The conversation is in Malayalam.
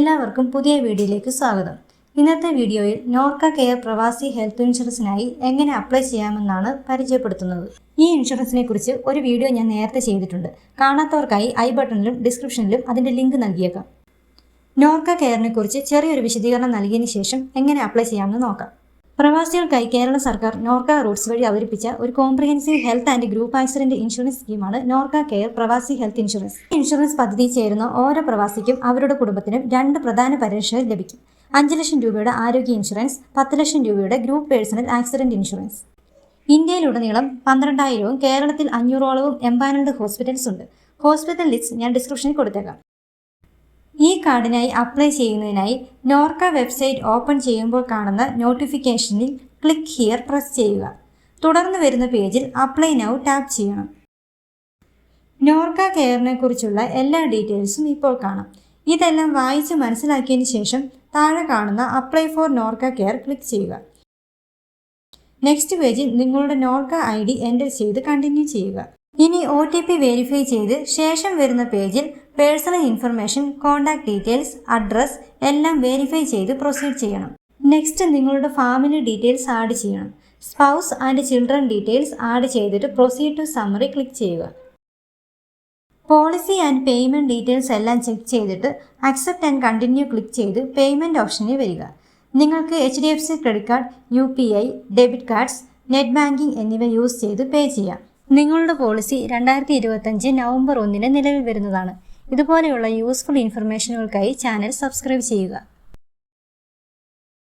എല്ലാവർക്കും പുതിയ വീഡിയോയിലേക്ക് സ്വാഗതം. ഇന്നത്തെ വീഡിയോയിൽ നോർക്ക കെയർ പ്രവാസി ഹെൽത്ത് ഇൻഷുറൻസിനായി എങ്ങനെ അപ്ലൈ ചെയ്യാമെന്നാണ് പരിചയപ്പെടുത്തുന്നത്. ഈ ഇൻഷുറൻസിനെ കുറിച്ച് ഒരു വീഡിയോ ഞാൻ നേരത്തെ ചെയ്തിട്ടുണ്ട്. കാണാത്തവർക്കായി ഐ ബട്ടണിലും ഡിസ്ക്രിപ്ഷനിലും അതിന്റെ ലിങ്ക് നൽകിയേക്കാം. നോർക്ക കെയറിനെ കുറിച്ച് ചെറിയൊരു വിശദീകരണം നൽകിയതിന് ശേഷം എങ്ങനെ അപ്ലൈ ചെയ്യാമെന്ന് നോക്കാം. പ്രവാസികൾക്കായി കേരള സർക്കാർ നോർക്ക റൂട്ട്സ് വഴി അവതരിപ്പിച്ച ഒരു comprehensive health and group accident insurance സ്കീമാണ് Norka care Pravasi health insurance. Insurance പദ്ധതി ചേരുന്ന ഓരോ പ്രവാസിക്കും അവരുടെ കുടുംബത്തിനും രണ്ട് പ്രധാന പരിരക്ഷകൾ ലഭിക്കും. അഞ്ച് ലക്ഷം രൂപയുടെ ആരോഗ്യ ഇൻഷുറൻസ് പത്ത് ലക്ഷം രൂപയുടെ ഗ്രൂപ്പ് പേഴ്സണൽ ആക്സിഡന്റ് ഇൻഷുറൻസ് ഇന്ത്യയിലുടനീളം പന്ത്രണ്ടായിരവും കേരളത്തിൽ അഞ്ഞൂറോളവും എംപാനൽഡ് ഹോസ്പിറ്റൽസ് ഉണ്ട്. ഹോസ്പിറ്റൽ ലിസ്റ്റ് ഞാൻ ഡിസ്ക്രിപ്ഷനിൽ കൊടുത്തേക്കാം. ഈ കാർഡിനായി അപ്ലൈ ചെയ്യുന്നതിനായി നോർക്ക വെബ്സൈറ്റ് ഓപ്പൺ ചെയ്യുമ്പോൾ കാണുന്ന നോട്ടിഫിക്കേഷനിൽ ക്ലിക്ക് ഹിയർ പ്രസ് ചെയ്യുക. തുടർന്ന് വരുന്ന പേജിൽ അപ്ലൈ നൗ ടാപ്പ് ചെയ്യണം. നോർക്ക കെയറിനെ കുറിച്ചുള്ള എല്ലാ ഡീറ്റെയിൽസും ഇപ്പോൾ കാണാം. ഇതെല്ലാം വായിച്ച് മനസ്സിലാക്കിയതിന് ശേഷം താഴെ കാണുന്ന apply for Norka care click ചെയ്യുക. നെക്സ്റ്റ് പേജിൽ നിങ്ങളുടെ നോർക്ക ഐ ഡി എന്റർ ചെയ്ത് കണ്ടിന്യൂ ചെയ്യുക. ഇനി ഒ ടി പി വെരിഫൈ ചെയ്ത് ശേഷം വരുന്ന പേജിൽ personal information contact details address എല്ലാം വെരിഫൈ ചെയ്ത് പ്രൊസീഡ് ചെയ്യണം. നെക്സ്റ്റ് നിങ്ങളുടെ ഫാമിലി ഡീറ്റെയിൽസ് ആഡ് ചെയ്യണം. Spouse and children details add ചെയ്തിട്ട് പ്രൊസീഡ് ടു സമ്മറി ക്ലിക്ക് ചെയ്യുക. പോളിസി ആൻഡ് പേയ്മെന്റ് ഡീറ്റെയിൽസ് എല്ലാം ചെക്ക് ചെയ്തിട്ട് അക്സെപ്റ്റ് ആൻഡ് കണ്ടിന്യൂ ക്ലിക്ക് ചെയ്ത് പേയ്മെന്റ് ഓപ്ഷനിൽ വരിക. നിങ്ങൾക്ക് H D F C credit card U P I debit cards net banking എന്നിവ യൂസ് ചെയ്ത് പേ ചെയ്യാം. നിങ്ങളുടെ പോളിസി രണ്ടായിരത്തി ഇരുപത്തഞ്ച് നവംബർ ഒന്നിന് നിലവിൽ വരുന്നതാണ്. ഇതുപോലെയുള്ള യൂസ്ഫുൾ ഇൻഫർമേഷനുകൾക്കായി ചാനൽ സബ്സ്ക്രൈബ് ചെയ്യുക.